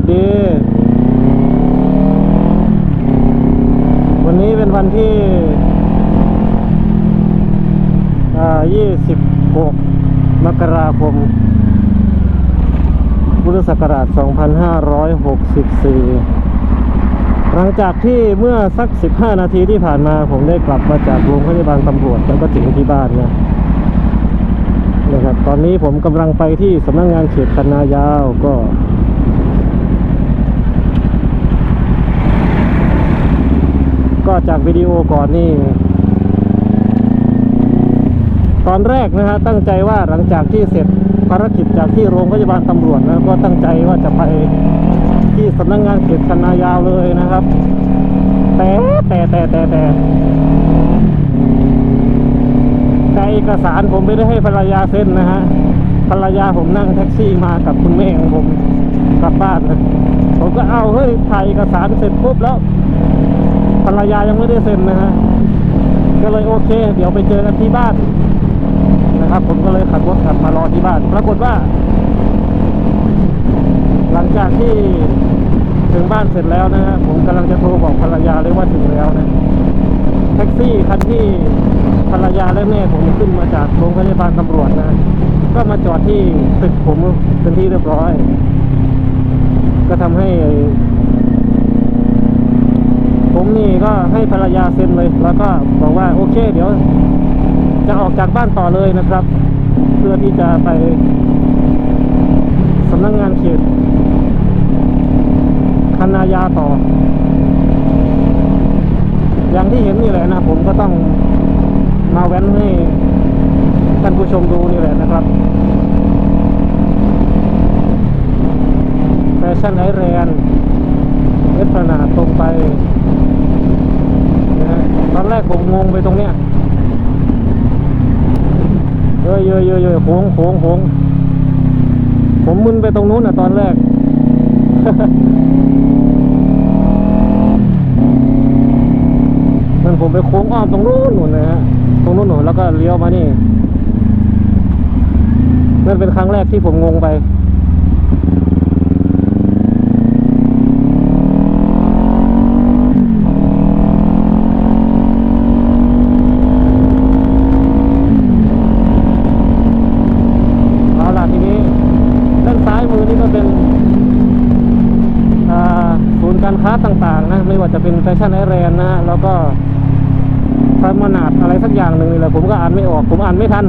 สดี วันนี้เป็นวันที่อ่า26มกราคม พุทธศักราช 2564 หลังจากที่เมื่อสัก 15 นาทีที่ผ่านมาผมได้กลับมาจากโรงพยาบาลตำรวจแล้วก็ถึงที่บ้านนะนะครับ ตอนนี้ผมกำลังไปที่สำนักงงานเขตคันนายาวก็ ก็จากวิดีโอก่อนนี่ ตอนแรกนะฮะตั้งใจว่าหลังจากที่เสร็จภารกิจจากที่โรงพยาบาลตำรวจนะก็ตั้งใจว่าจะไปที่สำนักงงานเขตคันนายาวเลยนะครับ แต่แต่แต่แต่แต่แต่เอกสารผมไม่ได้ให้ภรรยาเซ็นนะฮะภรรยาผมนั่งแท็กซี่มากับคุณแม่ของผมกลับบ้านนะผมก็เอาเฮ้ยถ่ายเอกสารเสร็จปุ๊บแล้ว ภรรยายังไม่ได้เซ็นนะฮะก็เลยโอเค เดี๋ยวไปเจอกันที่บ้านนะครับ ผมก็เลยขับรถกลับมารอที่บ้าน ปรากฏว่า หลังจากที่ถึงบ้านเสร็จแล้วนะฮะผมกำลังจะโทรบอกภรรยาเลยว่าถึงแล้วนะแท็กซี่คันที่ภรรยาและแม่ผมขึ้นมาจากโรงพยาบาลตำรวจนะ ก็มาจอดที่ตึกผมเป็นที่เรียบร้อย ก็ทำให้ ผมนี่ก็ ให้ภรรยาเซ็นเลย แล้วก็บอกว่าโอเค เดี๋ยว จะออกจากบ้านต่อเลยนะครับ เพื่อที่จะไปสำนักงงานเขตคันนายาต่อ อย่างที่เห็นนี่แหละนะ ผมก็ต้องมาแว้นให้ท่านผู้ชมดูนี่แหละนะครับแฟชั่นไอแรนเอสพนาตรงไป อนแรกผมงงไปตรงเนี้ยเยอะเยอะเยอะเยอะโค้งโค้งโค้งผมมึนไปตรงนู้นอะตอนแรกมันผมไปโค้งอ้อมตรงนู้นหนู่นนะฮะตรงนู้นหนูนแล้วก็เลี้ยวมานี่นั่นเป็นครั้งแรกที่ผมงงไป เอาล่ะทีนี้ด้านซ้ายมือนี่ก็เป็นอ่าศูนย์การค้าต่างๆ นะ ไม่ว่า จะเป็นแฟชั่นไอแรนนะฮะแล้วก็พามนาดอะไรสักอย่างหนึ่งนี่แหละผมก็อ่านไม่ออก ผมอ่านไม่ทัน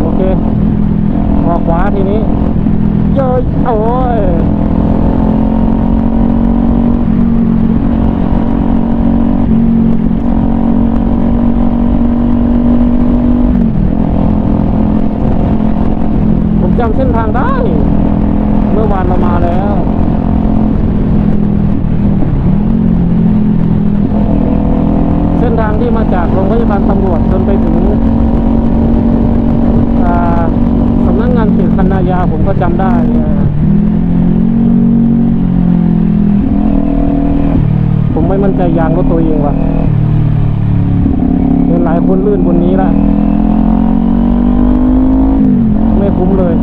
โอเค ออกขวาทีนี้เย้ยโอ้ย ผมจำเส้นทางได้ เมื่อวานเรามาแล้ว เส้นทางที่มาจากโรงพยาบาลตำรวจจนไปถึงอ่าสำนักงานเขตคันนายาผมก็จำได้นะ ผมไม่มั่นใจยางรถตัวเองว่ะเห็นหลายคนลื่นบนนี้ละไม่คุ้มเลย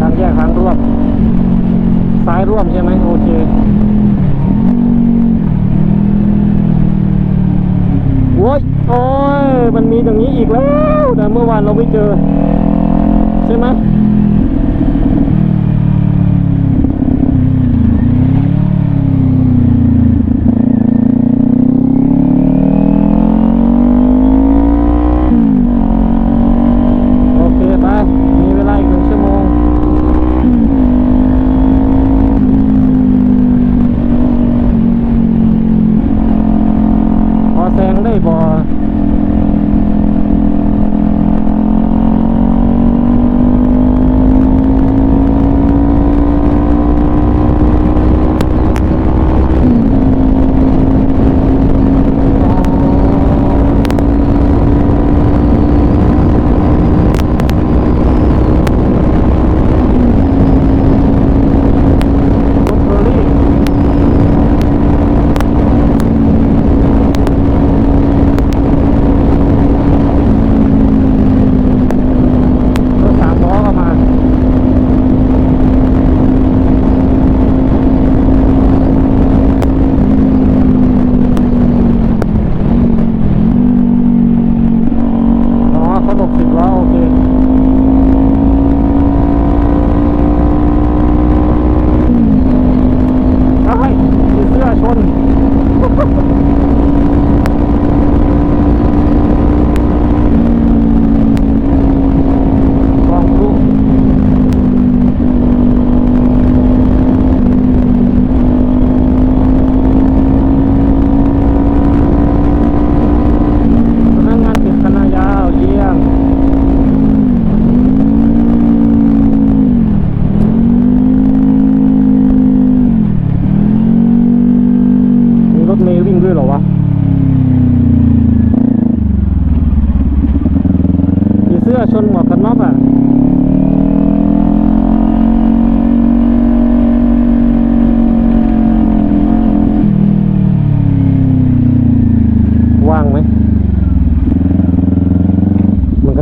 ทางแยกทางร่วม ซ้ายร่วมใช่ไหมโอเค โอ้ย โอ้ย มันมีอย่างนี้อีกแล้วแต่ เมื่อวานเราไม่เจอ ใช่ไหม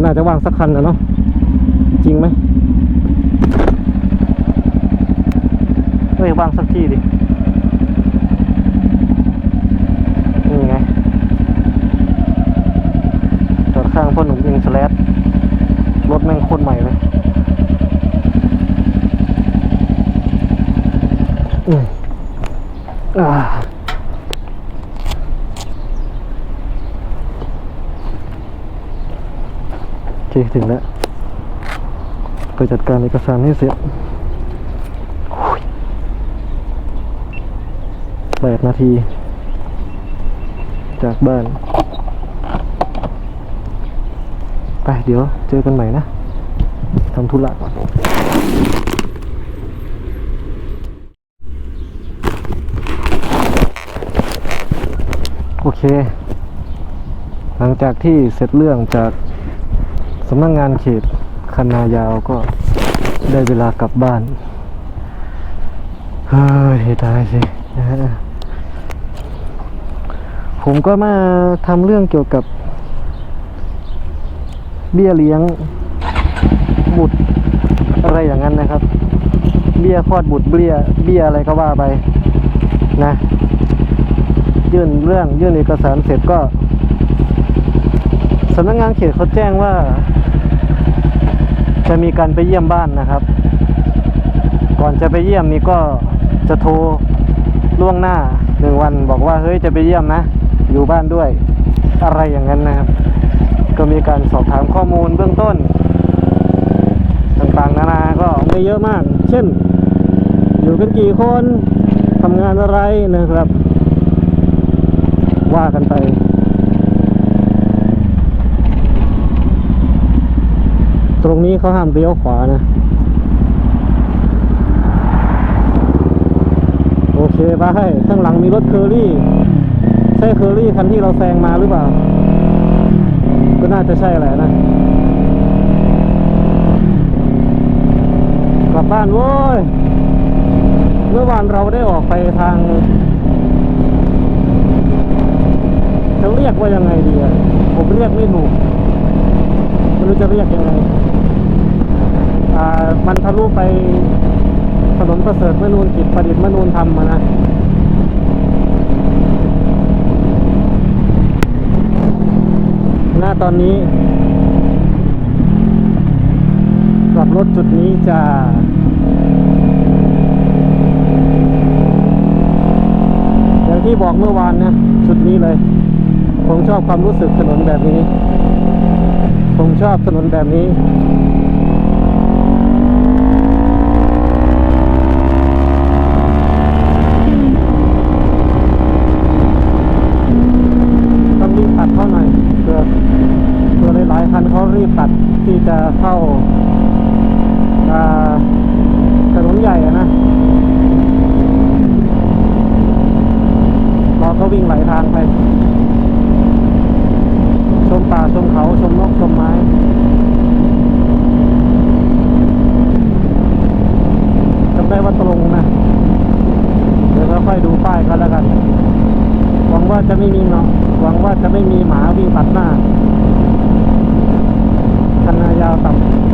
น่าจะว่างสักคันนะเนาะจริงไหมเฮ้ยว่างสักที่ดินี่ไงจอดข้างพ่อหนุ่มยิงสแลดรถแม่งโคตรใหม่เลยอืมอ่า โอเคถึงแล้ว ไปจัดการเอกสารให้เสร็จแปดนาที จากบ้าน ไปเดี๋ยวเจอกันใหม่นะทำธุระก่อนโอเค หลังจากที่เสร็จเรื่องจาก สำนักงงานเขตคันนายาวก็ได้เวลากลับบ้าน เฮ้ยตายสินะฮะผมก็มาทำเรื่องเกี่ยวกับ เบี้ยเลี้ยงบุตรอะไรอย่างนั้นนะครับ เบี้ยคลอดบุตรเบี้ยเบี้ยอะไรก็ว่าไปนะ ยื่นเรื่องยื่นเอกสารเสร็จก็ สำนักงานเขตเขาแจ้งว่า จะมีการไปเยี่ยมบ้านนะครับ ก่อนจะไปเยี่ยมนี่ก็จะโทรล่วงหน้าหนึ่งวันบอกว่าเฮ้ยจะไปเยี่ยมนะ อยู่บ้านด้วย อะไรอย่างนั้นนะครับ ก็มีการสอบถามข้อมูลเบื้องต้น ต่างๆ นานาก็ไม่เยอะมาก เช่น อยู่กันกี่คนทำงานอะไรนะครับ ว่ากันไป ตรงนี้เขาห้ามเลี้ยวขวานะ โอเคไปข้างหลังมีรถเคอรี่ ใช่เคอรี่คันที่เราแซงมาหรือเปล่า ก็น่าจะใช่แหละนะ กลับบ้านโว้ย เมื่อวานเราได้ออกไปทางจะเรียกว่ายังไงดีอะผมเรียกไม่ถูกไม่รู้จะเรียกยังไง มันทะลุไปถนนประเสริฐมนูนกิจประดิษฐ์มนูนธรรมอะนะหน้าตอนนี้กลับรถจุดนี้จะอย่างที่บอกเมื่อวานนะ จุดนี้เลย ผมชอบความรู้สึกถนนแบบนี้ ผมชอบถนนแบบนี้ ต้องรีบตัดเข้าหน่อยเผื่อเผื่อหลายๆ คันเขารีบตัดที่จะเข้าถนนใหญ่อะนะเราก็วิ่งไหลทางไป ชมป่าชมเขาชมนกชมไม้จำได้ว่าตรงนะ เดี๋ยวค่อยดูป้ายก็แล้วกัน หวังว่าจะไม่มีเนาะหวังว่าจะไม่มีหมาวิ่งตัดหน้า คั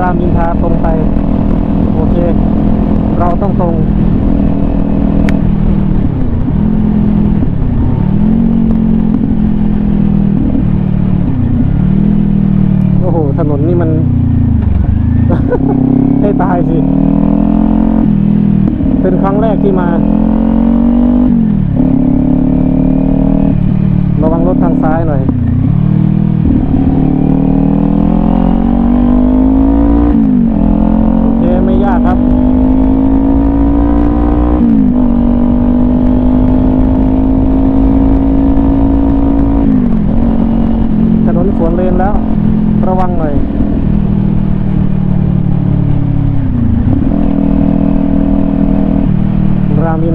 รามินทาตรงไป โอเค เราต้องตรงโอ้โห ถนนนี่มัน ให้ตายสิ เป็นครั้งแรกที่มา ระวังรถทางซ้ายหน่อย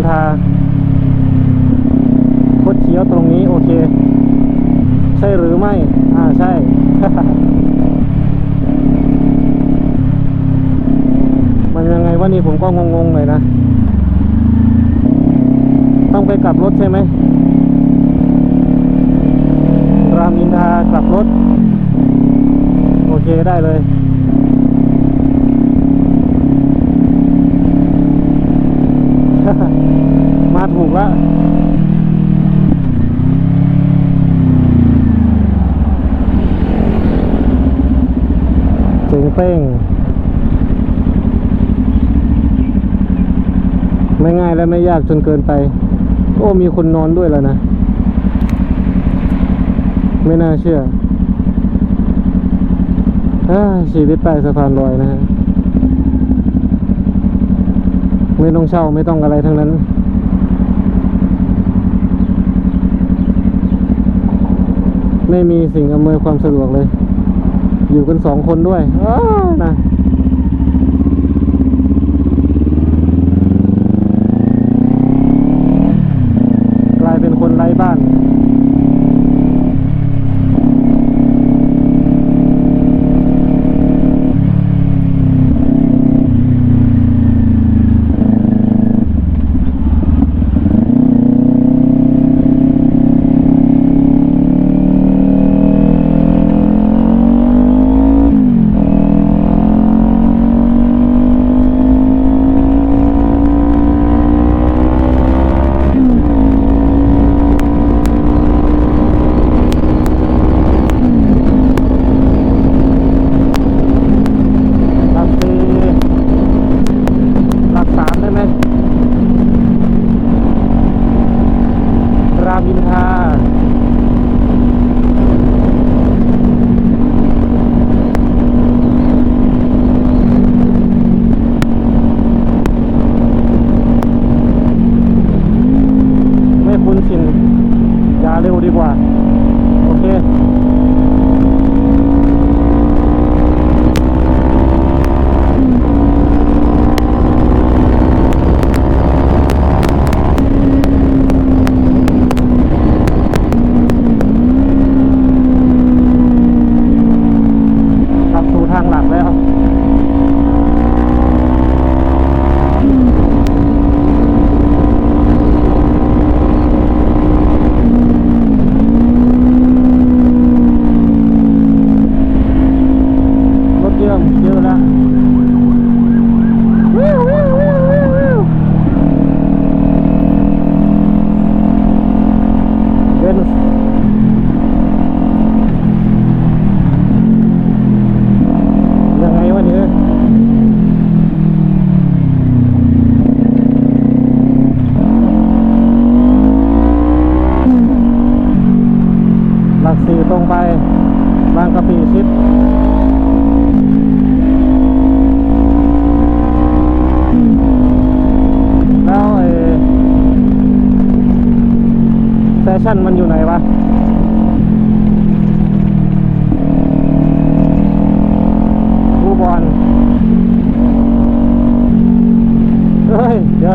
ทางคดเคี้ยวตรงนี้โอเค ใช่หรือไม่ อ่าใช่ มันยังไงวะนี่ผมก็งงๆเลยนะ ต้องไปกลับรถใช่ไหมรามินทากลับรถ โอเคได้เลย ไม่ยากจนเกินไป โอ้มีคนนอนด้วยแล้วนะ ไม่น่าเชื่อชีวิตใต้สะพานลอยนะฮะไม่ต้องเช่าไม่ต้องอะไรทั้งนั้น ไม่มีสิ่งอำนวยความสะดวกเลย อยู่กันสองคนด้วยอ้านะ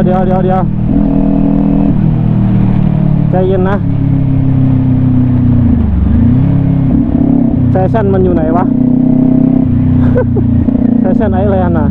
เดี๋ยวเดี๋ยวเดี๋ยวใจเย็นนะแฟชั่นมันอยู่ไหนวะแฟชั่นไอแลนด์อะ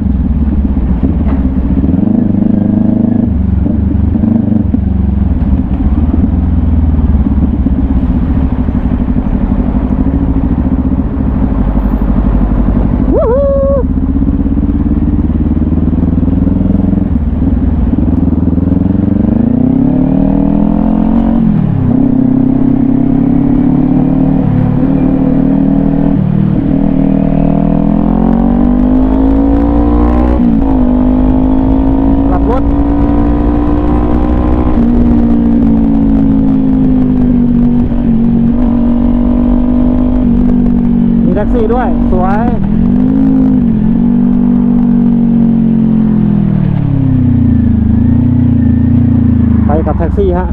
กซี่ฮะ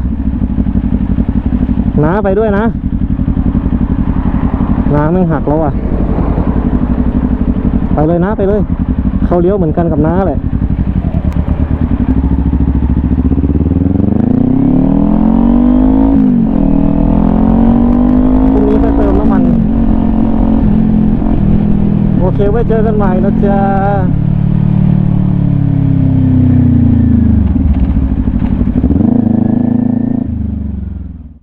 น้าไปด้วยนะน้าไม่หักแล้วอะ ไปเลยนะไปเลย เขาเลี้ยวเหมือนกันกับน้าเลยพรุ่งนี้ไปเติมน้ำมันโอเคไว้เจอกันใหม่นะจ๊ะ